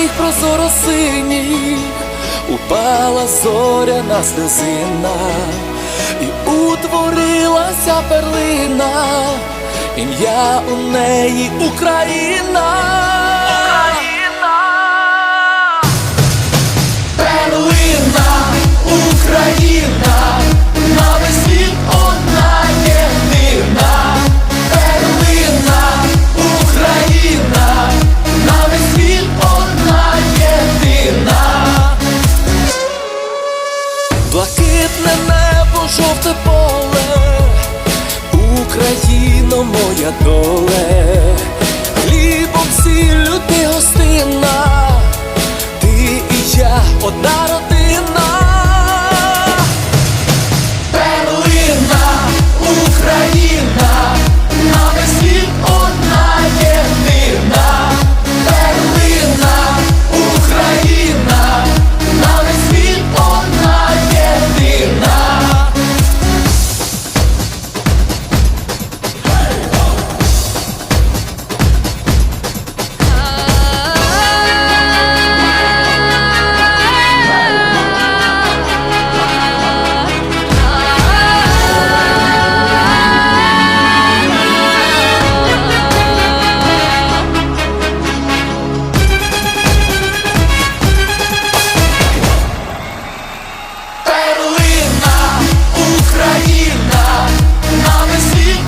твоїх прозоро синіх упала зоряна слезина і утворилася перлина, ім'я у неї Україна. dole.